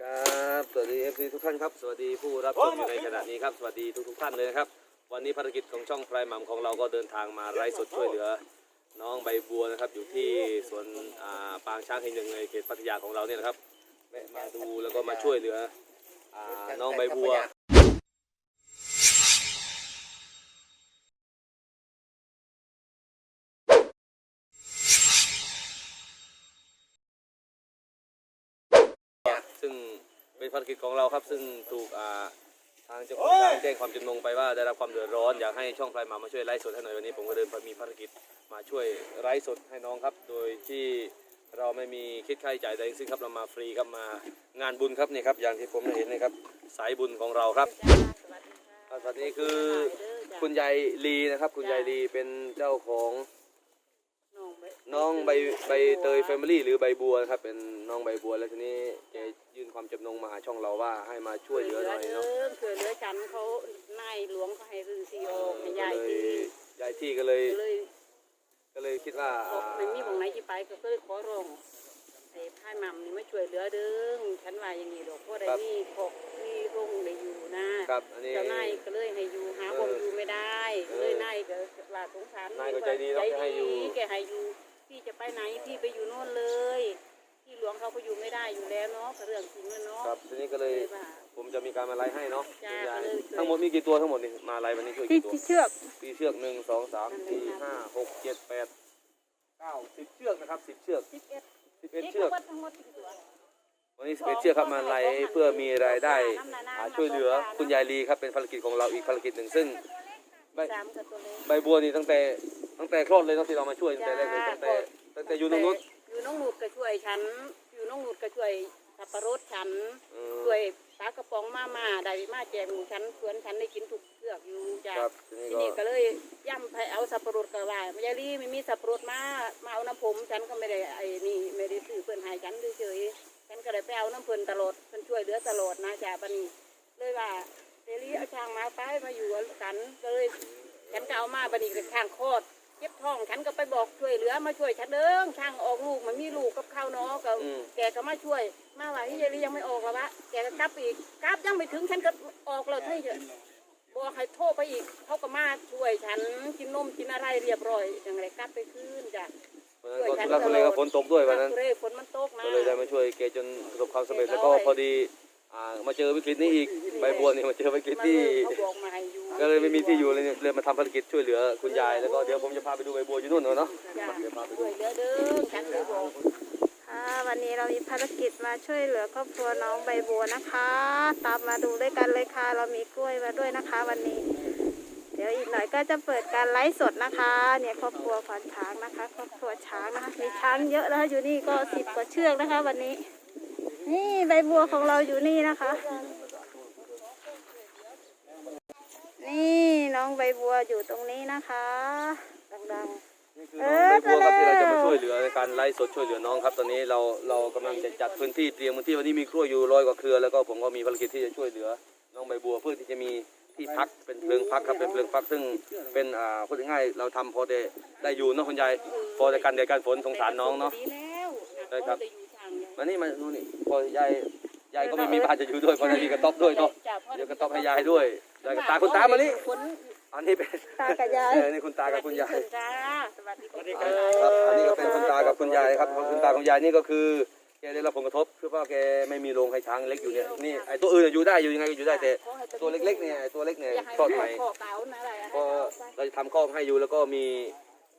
สวัสดีเอฟซีทุกท่านครับสวัสดีผู้รับชมอยู่ในขณะนี้ครับสวัสดีทุกทุกๆท่านเลยนะครับ วันนี้ภารกิจของช่องพรายหมัมของเราก็เดินทางมาไร้สดช่วยเหลือ น้องใบบัวนะครับอยู่ที่สวนอ่าปางช้างแห่งหนึ่งในเขตพัทยาของเราเนี่ยนะครับแวะมาดูแล้วก็มาช่วยเหลืออ่าน้องใบบัว ซึ่ง เป็นภารกิจของเราครับ ซึ่งถูกอ่าทางเจ้าของช้างแจ้งความจำนงไปว่าได้รับความเดือดร้อนอยากให้ช่องพลายหมามาช่วยไลฟ์สดให้หน่อยวันนี้ ผมก็เลยมีภารกิจมาช่วยไลฟ์สดให้น้องครับ โดยที่เราไม่มีคิดค่าใช้จ่ายใดทั้งสิ้นครับเรามาฟรีครับมางานบุญครับนี่ครับอย่างที่ผมได้เห็นนะครับสายบุญของเราครับสวัสดีคือคุณยายลีนะครับ คุณยายลีเป็นเจ้าของ น้องใบใบเตยแฟมิลี่หรือใบบัวนะครับเป็นน้องใบบัวแล้วทีนี้แกยื่นความจำนงมาหาช่องเราว่าให้มาช่วยเหลือหน่อยเนาะช่วยเหลือฉันเขานายหลวงเขาให้รื้อซีโอให้ก็ยายเลยทียายที่ก็เลยก็เลยก็เลยคิดว่าบอกไม่มีของไหนที่ไปก็เลยขอร้องไอ้พ่ายหม่ำนี่มาช่วยเหลือเด้งฉันว่าอย่างนี้ดอกเพราะได้มีพกมีร่งได้อยู่นะครับอันนี้เจ้านายก็เลยให้อยู่หาคนอยู่ไม่ได้เออเลยนายก็ว่าสงสารนายก็ใจดีเนาะให้อยู่แกให้อยู่ พี่จะไปไหนพี่ไปอยู่โน่นเลยที่หลวงเขาก็อยู่ไม่ได้อยู่แล้วเนาะก็เรื่องจริงแล้วเนาะครับทีนี้ก็เลยเลยว่าผมจะมีการมาไล่ให้เนาะจ้าคุณยายเลยทั้งหมดมีกี่ตัวทั้งหมดนี่มาไล่วันนี้ช่วยที่กี่ตัวที่เชือกปีเชือกหนึ่งสองสามสี่ห้าหกเจ็ดแปดเก้าสิบเชือกนะครับสิบเชือกสิบเอ็ดสิบเอ็ดเอ็ดเชือกทั้งหมดกี่ตัววันนี้สิบเอ็ดเชือกครับมาไล่เพื่อมีรายได้อ่าช่วยเหลือคุณยายลีครับเป็นภารกิจของเราอีกภารกิจหนึ่งซึ่งใบสามกับตัวเล็กใบบัวนี่ตั้งแต่ ตั้งแต่คลอดเลยเนาะที่เรามาช่วยตั้งแต่แรกเลยตั้งแต่ตั้งแต่อยู่ตรงนู้นอยู่น้องหนูดก็ช่วยฉัน อยู่น้องหนูดก็ช่วยสับปะรดฉันเออช่วยปลากระป๋องมาม่าได้มาแจกหมูฉันเพื่อนฉันได้กินทุกเชือกอยู่จ้ะครับทีนี้ทีก็นี้ก็เลยย่ำไปเอาสับปะรดก็ว่าไม่ยายลี่ไม่มีสับปะรดมามาเอาน้ำผมฉันก็ไม่ได้ไอ้นี่ไม่ได้ซื้อเพื่อนให้ฉันเฉยๆฉันก็เลยไปเอาน้ำเพื่อนตลอดเพื่อนช่วยเหลือตลอดนะจ้ะบัดนี้เลยว่าเดลี่เอาช่างมาไปมาอยู่กันก็เลยฉันก็เอามาบัดนี้ก็ช่างโคตร เจ็บท้องฉันก็ไปบอกช่วยเหลือมาช่วยฉันเด้อช่างออกลูกมันมีลูกกับข้าวเนาะก็อืม แกก็มาช่วย มาว่าที่ยายลียังไม่ออกแล้ววะแกก็กลับอีกกลับยังไม่ถึงฉันก็ออกแล้วที่จะบอกให้โทรไปอีกเขาก็มาช่วยฉันกินนมกินอะไรเรียบร้อยอย่างไรกลับไปคืนจ้ะวันนั้นก็ทุลักทุเลครับฝนตกด้วยวันนั้น ทุเรศฝนมันตกนะ ก็เลยได้มาช่วยเกจนประสบความสำเร็จแล้วก็พอดีอ่า มาเจอวิกฤตนี้อีกใบบัวนี่มาเจอวิกฤตมาที่เลยเขาบอกมาให้อยู่ก็เลยไม่มีที่อยู่เลยเนี่ยเลยมาทำภารกิจช่วยเหลือคุณยายแล้วก็เดี๋ยวผมจะพาไปดูใบบัวอยู่นู่นเนาะจ้ะมาเดี๋ยวพาไปดูช่วยเหลือเด้อฉันเลยบอกค่ะวันนี้เรามีภารกิจมาช่วยเหลือครอบครัวน้องใบบัวนะคะ ตามมาดูด้วยกันเลยค่ะ เรามีกล้วยมาด้วยนะคะ วันนี้ เดี๋ยวอีกหน่อยก็จะเปิดการไลฟ์สดนะคะ เนี่ยครอบครัวขวานช้างนะคะ ครอบครัวช้างนะคะมีช้างเยอะนะคะอยู่นี่ก็สิบกว่าเชือกนะคะ วันนี้ นี่ใบบัวของเราอยู่นี่นะคะ นี่น้องใบบัวอยู่ตรงนี้นะคะ ดังๆนี่คือน้องใบบัวครับที่เราจะมาช่วยเหลือในการไล่สดช่วยเหลือน้องครับ ตอนนี้เราเรากำลังจะจัดพื้นที่เตรียมพื้นที่วันนี้มีครัวอยู่ร้อยกว่าเครือแล้วก็ผมก็มีภารกิจที่จะช่วยเหลือ น้องใบบัวเพื่อที่จะมีที่พักเป็นเพลิงพักครับเป็นเพลิงพักซึ่งเป็นอ่าพูดง่ายๆเราทำพอได้ได้อยู่เนาะคุณยายพอจะกันแดดกันฝนสงสารน้องเนาะดีแล้วได้ครับ เขาจะอยู่ทางเนี่ยมานี่มาดูนี่พอยายยายก็ไม่มีบ้านจะอยู่ด้วยเพราะได้มีกระต๊อบด้วยเนาะจ้พ่อเดี๋ยวกระต๊อบให้ยายด้วยแล้วก็ตาคุณตามานี่ฝนอันนี้เป็นตากับยายเออนี่คุณตากับคุณยายจ้าสวัสดีครับครับอันนี้ก็เป็นคุณตากับคุณยายครับคุณตาคุณยายนี่ก็คือแกได้รับผลกระทบคือว่าแกไม่มีโรงให้ช้างเล็กอยู่เนี่ยนี่ไอตัวอื่นอยู่ได้อยู่ยังไงก็อยู่ได้แต่ตัวเล็กๆเนี่ยไอ้ตัวเล็กเนี่ยอยากให้คลอดใหม่ข้อเก่านะอะไรก็เราจะทำคอกให้อยู่แล้วก็มี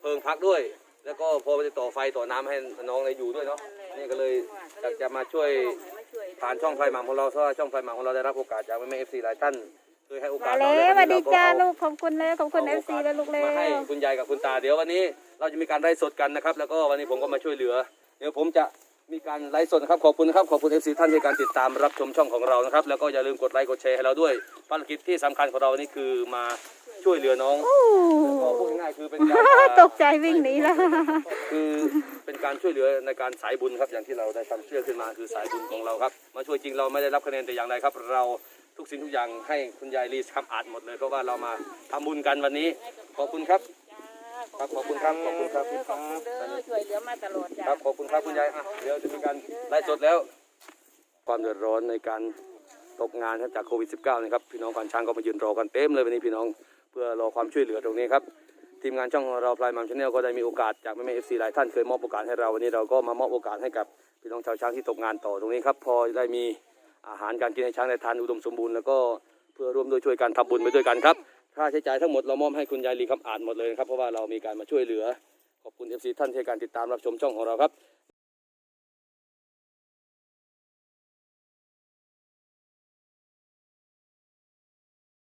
เพิงพักด้วย แล้วก็พอจะต่อไฟต่อน้ำให้น้องได้อยู่ด้วยเนาะนี่ก็เลยอยากจะมาช่วยผ่านช่องไฟหมังของเราเพราะว่าช่องไฟหมังของเราได้รับโอกาสจากแม่เอฟซีหลายท่านเคยให้โอกามาสแล้เราวสวัสดีเรก็จ้าเอาลูกขอบคุณเลยขอบคุณเอฟซีแล้วลูกเร็วมาให้คุณยายกับคุณตาเดี๋ยววันนี้เราจะมีการไลฟ์สดกันนะครับ แล้วก็วันนี้ผมก็มาช่วยเหลือ เดี๋ยวผมจะมีการไลฟ์สดนะครับขอบคุณนะครับขอบคุณเอฟซีท่านที่การติดตามรับชมช่องของเรานะครับแล้วก็อย่าลืมกดไลค์กดแชร์ให้เราด้วยภารกิจที่สำคัญของเรานี่คือมาช่วยเหลือน้องโอ้ก็ ตกใจวิ่งหนีแล้ว คือเป็นการช่วยเหลือในการสายบุญครับอย่างที่เราได้ทำเชื่อขึ้นมาคือสายบุญของเราครับ มาช่วยจริงเราไม่ได้รับคะแนนแต่อย่างใดครับ เราทุกสิ่งทุกอย่างให้คุณยายลีทำอาดหมดเลยเพราะว่าเรามาทำบุญกันวันนี้ ขอบคุณครับครับขอบคุณครับขอบคุณครับขอบคุณเด้อช่วยเหลือมาตลอดจ้าครับขอบคุณครับคุณยายอะเดี๋ยวจะมีการไลฟ์สดแล้ว ความเดือดร้อนในการตกงานครับจากโควิด -19 นะครับพี่น้องควานช้างก็มายืนรอกันเต็มเลยวันนี้พี่น้องเพื่อรอความช่วยเหลือตรงนี้ครับ ทีมงานช่องของเราพลายมัมชาแนลก็ได้มีโอกาสจากแม่แม่เอฟซีหลายท่านเคยมอบโอกาสให้เราวันนี้เราก็มามอบโอกาสให้กับพี่น้องชาวช้างที่ตกงานต่อตรงนี้ครับพอได้มีอาหารการกินให้ช้างได้ทานอุดมสมบูรณ์แล้วก็เพื่อร่วมด้วยช่วยกันทำบุญไปด้วยกันครับค่าใช้จ่ายทั้งหมดเรามอบให้คุณยายลีคำอ่านหมดเลยนะครับเพราะว่าเรามีการมาช่วยเหลือขอบคุณเอฟซีท่านที่ให้การติดตามรับชมช่องของเราครับ